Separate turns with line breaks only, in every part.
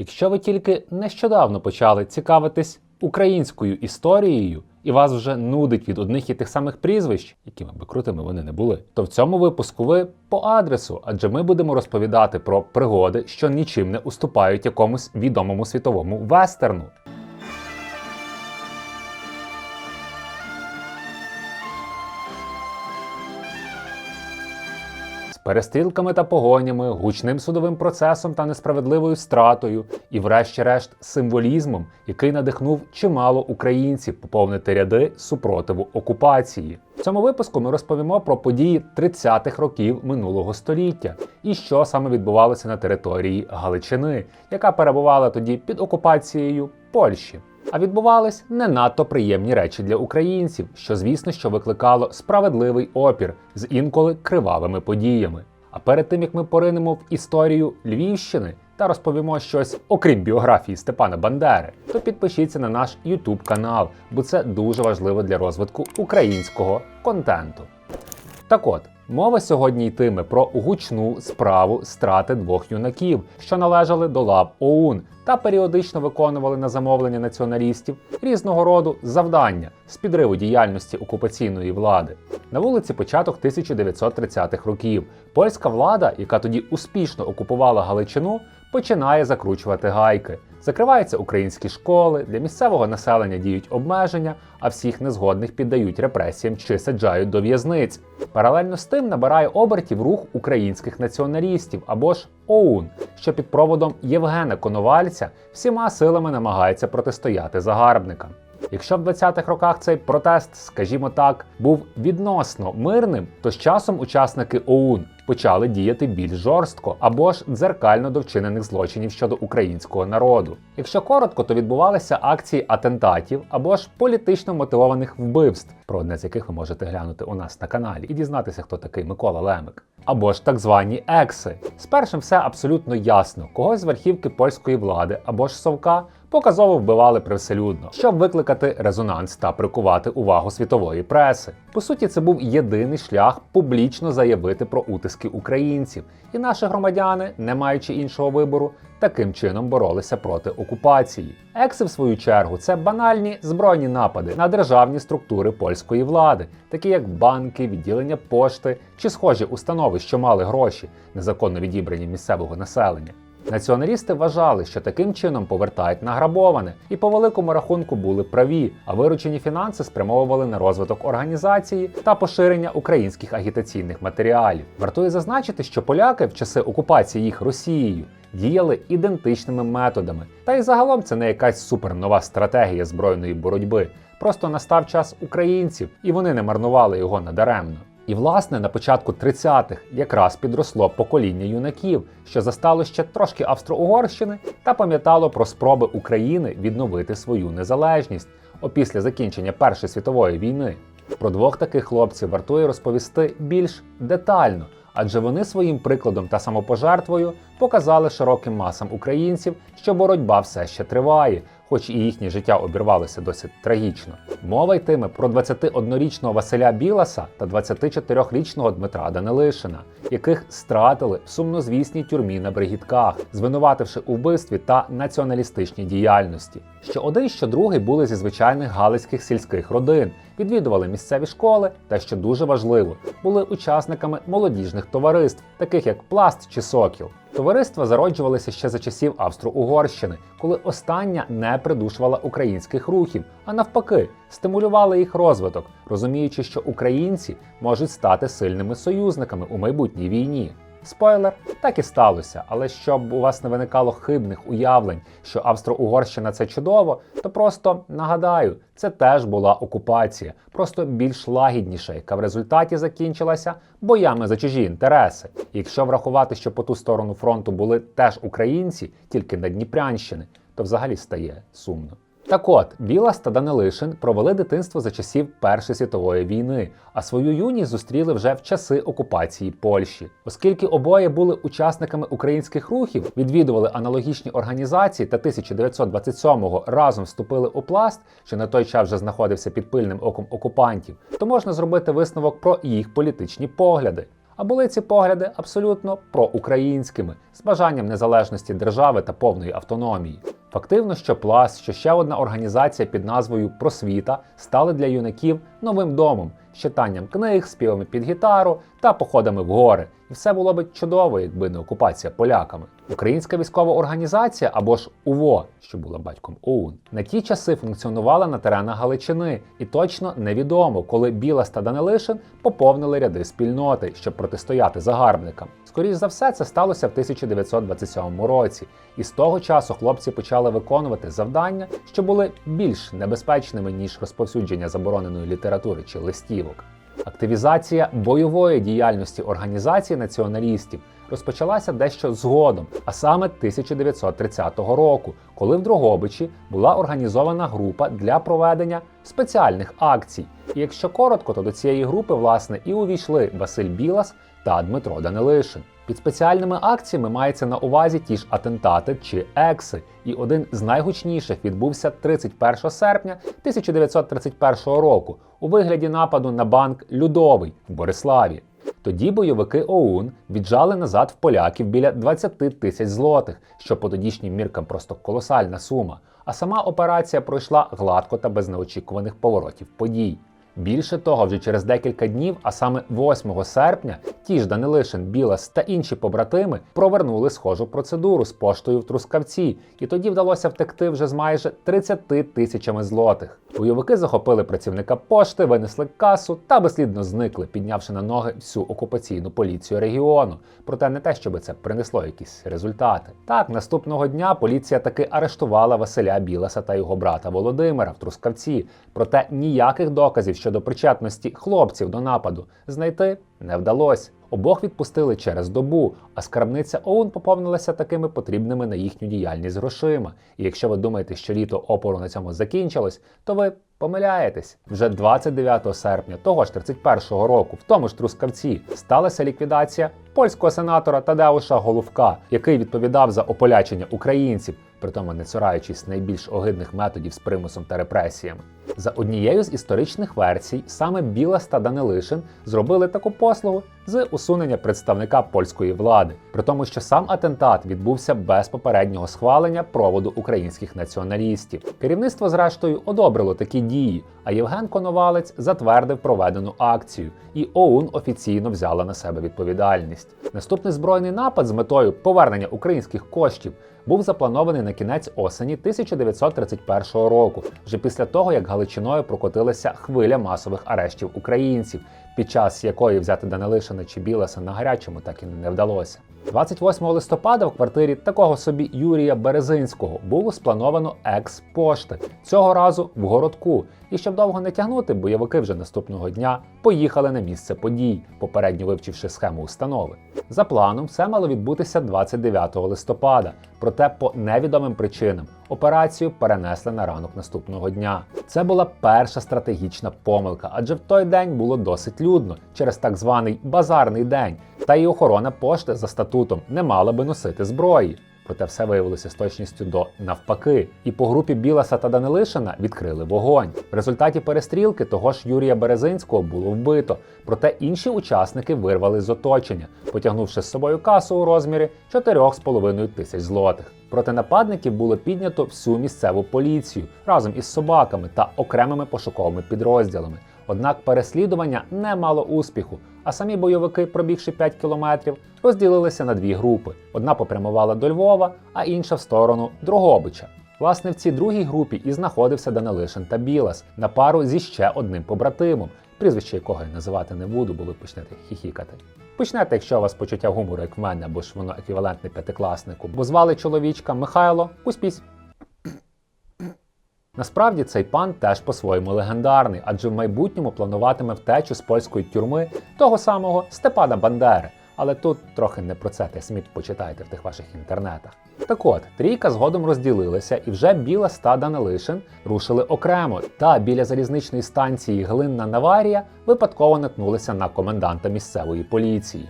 Якщо ви тільки нещодавно почали цікавитись українською історією, і вас вже нудить від одних і тих самих прізвищ, якими би крутими вони не були, то в цьому випуску ви по адресу, адже ми будемо розповідати про пригоди, що нічим не уступають якомусь відомому світовому вестерну. Перестрілками та погонями, гучним судовим процесом та несправедливою стратою, і, врешті-решт, символізмом, який надихнув чимало українців поповнити ряди супротиву окупації. В цьому випуску ми розповімо про події 30-х років минулого століття і що саме відбувалося на території Галичини, яка перебувала тоді під окупацією Польщі. А відбувались не надто приємні речі для українців, що звісно, що викликало справедливий опір з інколи кривавими подіями. А перед тим як ми поринемо в історію Львівщини та розповімо щось окрім біографії Степана Бандери, то підпишіться на наш YouTube канал, бо це дуже важливо для розвитку українського контенту. Так от, мова сьогодні йтиме про гучну справу страти двох юнаків, що належали до лав ОУН та періодично виконували на замовлення націоналістів різного роду завдання з підриву діяльності окупаційної влади. На вулиці початок 1930-х років польська влада, яка тоді успішно окупувала Галичину, починає закручувати гайки. Закриваються українські школи, для місцевого населення діють обмеження, а всіх незгодних піддають репресіям чи саджають до в'язниць. Паралельно з тим набирає обертів рух українських націоналістів або ж ОУН, що під проводом Євгена Коновальця всіма силами намагається протистояти загарбникам. Якщо в 20-х роках цей протест, скажімо так, був відносно мирним, то з часом учасники ОУН почали діяти більш жорстко або ж дзеркально до вчинених злочинів щодо українського народу. Якщо коротко, то відбувалися акції атентатів або ж політично мотивованих вбивств, про одне з яких ви можете глянути у нас на каналі і дізнатися, хто такий Микола Лемик. Або ж так звані екси. З все абсолютно ясно: когось з верхівки польської влади або ж совка показово вбивали привселюдно, щоб викликати резонанс та прикувати увагу світової преси. По суті, це був єдиний шлях публічно заявити про утиски українців, і наші громадяни, не маючи іншого вибору, таким чином боролися проти окупації. Екси, в свою чергу, це банальні збройні напади на державні структури польської влади, такі як банки, відділення пошти чи схожі установи, що мали гроші, незаконно відібрані місцевого населення. Націоналісти вважали, що таким чином повертають награбоване, і по великому рахунку були праві, а виручені фінанси спрямовували на розвиток організації та поширення українських агітаційних матеріалів. Вартує зазначити, що поляки в часи окупації їх Росією діяли ідентичними методами. Та й загалом це не якась супернова стратегія збройної боротьби. Просто настав час українців, і вони не марнували його надаремно. І, власне, на початку 30-х якраз підросло покоління юнаків, що застало ще трошки Австро-Угорщини та пам'ятало про спроби України відновити свою незалежність опісля закінчення Першої світової війни. Про двох таких хлопців вартує розповісти більш детально, адже вони своїм прикладом та самопожертвою показали широким масам українців, що боротьба все ще триває, хоч і їхнє життя обірвалося досить трагічно. Мова йтиме про 21-річного Василя Біласа та 24-річного Дмитра Данилишина, яких стратили в сумнозвісній тюрмі на Бригітках, звинувативши у вбивстві та націоналістичній діяльності. Що один, що другий були зі звичайних галицьких сільських родин, відвідували місцеві школи та, що дуже важливо, були учасниками молодіжних товариств, таких як Пласт чи Сокіл. Товариства зароджувалися ще за часів Австро-Угорщини, коли остання не придушувала українських рухів, а навпаки, стимулювала їх розвиток, розуміючи, що українці можуть стати сильними союзниками у майбутній війні. Спойлер, так і сталося, але щоб у вас не виникало хибних уявлень, що Австро-Угорщина це чудово, то просто нагадаю, це теж була окупація, просто більш лагідніша, яка в результаті закінчилася боями за чужі інтереси. І якщо врахувати, що по ту сторону фронту були теж українці, тільки на Дніпрянщини, то взагалі стає сумно. Так от, Білас та Данилишин провели дитинство за часів Першої світової війни, а свою юність зустріли вже в часи окупації Польщі. Оскільки обоє були учасниками українських рухів, відвідували аналогічні організації та 1927-го разом вступили у пласт, що на той час вже знаходився під пильним оком окупантів, то можна зробити висновок про їх політичні погляди. А були ці погляди абсолютно проукраїнськими, з бажанням незалежності держави та повної автономії. Фактивно, що Пласт, що ще одна організація під назвою Просвіта стали для юнаків новим домом, читанням книг, співами під гітару та походами в гори. І все було би чудово, якби не окупація поляками. Українська військова організація або ж УВО, що була батьком ОУН, на ті часи функціонувала на теренах Галичини, і точно невідомо, коли Білас та Данилишин поповнили ряди спільноти, щоб протистояти загарбникам. Скоріше за все, це сталося в 1927 році, і з того часу хлопці почали виконувати завдання, що були більш небезпечними ніж розповсюдження забороненої літератури чи листівок. Активізація бойової діяльності організації націоналістів розпочалася дещо згодом, а саме 1930 року, коли в Дрогобичі була організована група для проведення спеціальних акцій. І якщо коротко, то до цієї групи власне і увійшли Василь Білас та Дмитро Данилишин. Під спеціальними акціями мається на увазі ті ж атентати чи екси, і один з найгучніших відбувся 31 серпня 1931 року у вигляді нападу на банк Людовий в Бориславі. Тоді бойовики ОУН віджали назад в поляків біля 20 тисяч злотих, що по тодішнім міркам просто колосальна сума. А сама операція пройшла гладко та без неочікуваних поворотів подій. Більше того, вже через декілька днів, а саме 8 серпня, ті ж Данилишин, Білас та інші побратими провернули схожу процедуру з поштою в Трускавці, і тоді вдалося втекти вже з майже 30 тисячами злотих. Бойовики захопили працівника пошти, винесли касу та безслідно зникли, піднявши на ноги всю окупаційну поліцію регіону. Проте не те, щоб це принесло якісь результати. Так, наступного дня поліція таки арештувала Василя Біласа та його брата Володимира в Трускавці. Проте ніяких доказів щодо причетності хлопців до нападу знайти не вдалося. Обох відпустили через добу, а скарбниця ОУН поповнилася такими потрібними на їхню діяльність грошима. І якщо ви думаєте, що літо опору на цьому закінчилось, то ви помиляєтесь. Вже 29 серпня того ж 31-го року, в тому ж Трускавці, сталася ліквідація польського сенатора Тадеуша Головка, який відповідав за ополячення українців, притому не цураючись найбільш огидних методів з примусом та репресіями. За однією з історичних версій, саме Білас та Данилишин зробили таку послугу з усунення представника польської влади, при тому, що сам атентат відбувся без попереднього схвалення проводу українських націоналістів. Керівництво, зрештою, одобрило такі дії, а Євген Коновалець затвердив проведену акцію, і ОУН офіційно взяла на себе відповідальність. Наступний збройний напад з метою повернення українських коштів був запланований на кінець осені 1931 року, вже після того, як Галичиною прокотилася хвиля масових арештів українців, під час якої взяти Данилишина чи Біласа на гарячому так і не вдалося. 28 листопада в квартирі такого собі Юрія Березинського було сплановано екс-пошти, цього разу в городку. І щоб довго не тягнути, бойовики вже наступного дня поїхали на місце подій, попередньо вивчивши схему установи. За планом, все мало відбутися 29 листопада, проте по невідомим причинам операцію перенесли на ранок наступного дня. Це була перша стратегічна помилка, адже в той день було досить людно через так званий базарний день, та й охорона пошти за статутом не мала би носити зброї. Проте все виявилося з точністю до навпаки. І по групі Біласа та Данилишина відкрили вогонь. В результаті перестрілки того ж Юрія Березинського було вбито. Проте інші учасники вирвали з оточення, потягнувши з собою касу у розмірі 4,5 тисяч злотих. Проти нападників було піднято всю місцеву поліцію разом із собаками та окремими пошуковими підрозділами. Однак переслідування не мало успіху, а самі бойовики, пробігши 5 кілометрів, розділилися на дві групи: одна попрямувала до Львова, а інша в сторону Дрогобича. Власне, в цій другій групі і знаходився Данилишин та Білас на пару зі ще одним побратимом, прізвище якого я називати не буду, бо ви почнете хіхікати. Почнете, якщо у вас почуття гумору, як в мене, бо ж воно еквівалентне п'ятикласнику, бо звали чоловічка Михайло Куспісь. Насправді цей пан теж по-своєму легендарний, адже в майбутньому плануватиме втечу з польської тюрми того самого Степана Бандери. Але тут трохи не про це, те самі почитайте в тих ваших інтернетах. Так от, трійка згодом розділилася, і вже біла ста Данилишин рушили окремо. Та біля залізничної станції Глинна Наварія випадково наткнулися на коменданта місцевої поліції.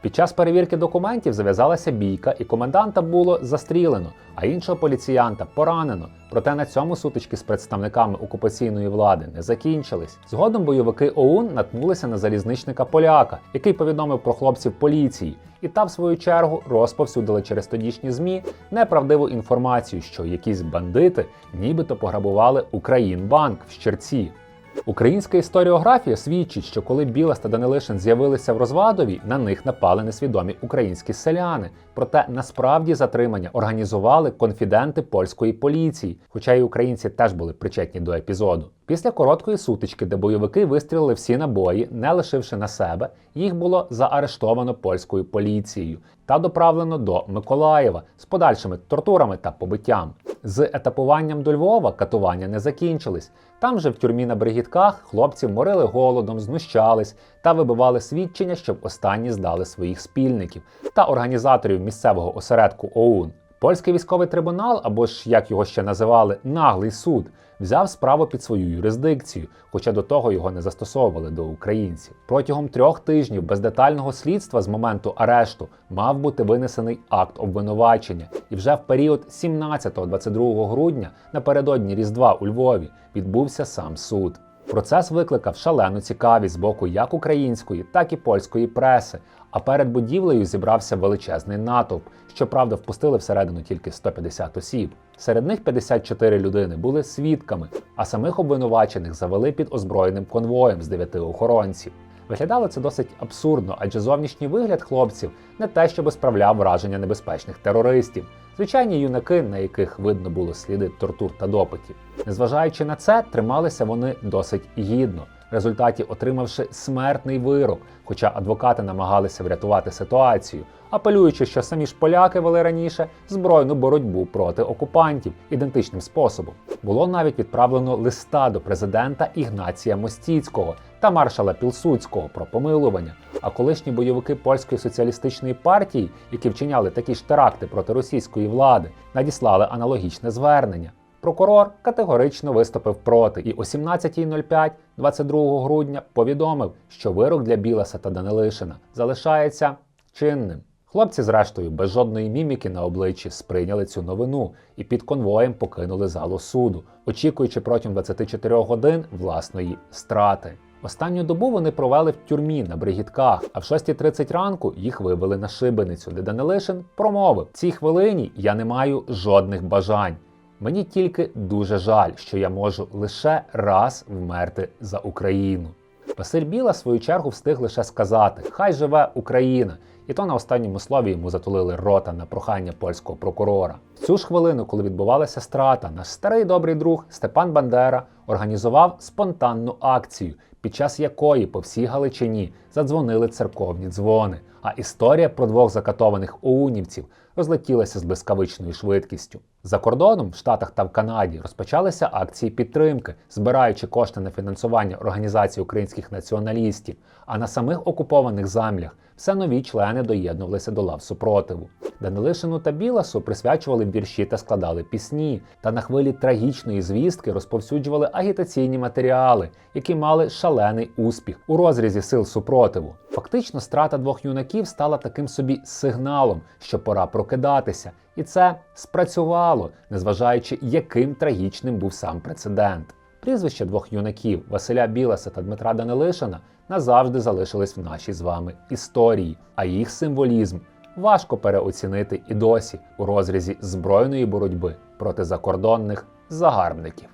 Під час перевірки документів зав'язалася бійка, і коменданта було застрілено, а іншого поліціянта поранено. Проте на цьому сутички з представниками окупаційної влади не закінчились. Згодом бойовики ОУН наткнулися на залізничника поляка, який повідомив про хлопців поліції, і та, в свою чергу, розповсюдили через тодішні змі неправдиву інформацію, що якісь бандити нібито пограбували Українбанк в Щерці. Українська історіографія свідчить, що коли Білас та Данилишин з'явилися в Розвадові, на них напали несвідомі українські селяни. Проте насправді затримання організували конфіденти польської поліції, хоча й українці теж були причетні до епізоду. Після короткої сутички, де бойовики вистрілили всі набої, не лишивши на себе, їх було заарештовано польською поліцією та доправлено до Миколаєва з подальшими тортурами та побиттям. З етапуванням до Львова катування не закінчились. Там же в тюрмі на бригітках хлопців морили голодом, знущались та вибивали свідчення, щоб останні здали своїх спільників та організаторів місцевого осередку ОУН. Польський військовий трибунал, або ж як його ще називали, наглий суд, взяв справу під свою юрисдикцію, хоча до того його не застосовували до українців. Протягом трьох тижнів без детального слідства з моменту арешту мав бути винесений акт обвинувачення, і вже в період 17-22 грудня напередодні Різдва у Львові відбувся сам суд. Процес викликав шалену цікавість з боку як української, так і польської преси. А перед будівлею зібрався величезний натовп. Щоправда, впустили всередину тільки 150 осіб. Серед них 54 людини були свідками, а самих обвинувачених завели під озброєним конвоєм з дев'яти охоронців. Виглядало це досить абсурдно, адже зовнішній вигляд хлопців не те, щоб справляв враження небезпечних терористів. Звичайні юнаки, на яких видно було сліди тортур та допитів. Незважаючи на це, трималися вони досить гідно, результаті отримавши смертний вирок, хоча адвокати намагалися врятувати ситуацію, апелюючи, що самі ж поляки вели раніше збройну боротьбу проти окупантів ідентичним способом. Було навіть відправлено листа до президента Ігнація Мостіцького та маршала Пілсудського про помилування. А колишні бойовики польської соціалістичної партії, які вчиняли такі ж теракти проти російської влади, надіслали аналогічне звернення. Прокурор категорично виступив проти і о 17.05 22 грудня повідомив, що вирок для Біласа та Данилишина залишається чинним. Хлопці, зрештою, без жодної міміки на обличчі сприйняли цю новину і під конвоєм покинули залу суду, очікуючи протягом 24 годин власної страти. Останню добу вони провели в тюрмі на бригітках, а в 6.30 ранку їх вивели на шибеницю, де Данилишин промовив: цій хвилині я не маю жодних бажань. Мені тільки дуже жаль, що я можу лише раз вмерти за Україну. Василь Біла, в свою чергу, встиг лише сказати: Хай живе Україна! І то на останньому слові йому затулили рота на прохання польського прокурора. В цю ж хвилину, коли відбувалася страта, наш старий добрий друг Степан Бандера організував спонтанну акцію, під час якої по всій Галичині задзвонили церковні дзвони. А історія про двох закатованих оунівців розлетілася з блискавичною швидкістю. За кордоном, в Штатах та в Канаді, розпочалися акції підтримки, збираючи кошти на фінансування організації українських націоналістів. А на самих окупованих землях все нові члени доєднувалися до лав супротиву. Данилишину та Біласу присвячували вірші та складали пісні, та на хвилі трагічної звістки розповсюджували агітаційні матеріали, які мали шалений успіх у розрізі сил супротиву. Фактично, страта двох юнаків стала таким собі сигналом, що пора прокидатися, і це спрацювало, незважаючи, яким трагічним був сам прецедент. Прізвища двох юнаків Василя Біласа та Дмитра Данилишина назавжди залишились в нашій з вами історії, а їх символізм важко переоцінити і досі у розрізі збройної боротьби проти закордонних загарбників.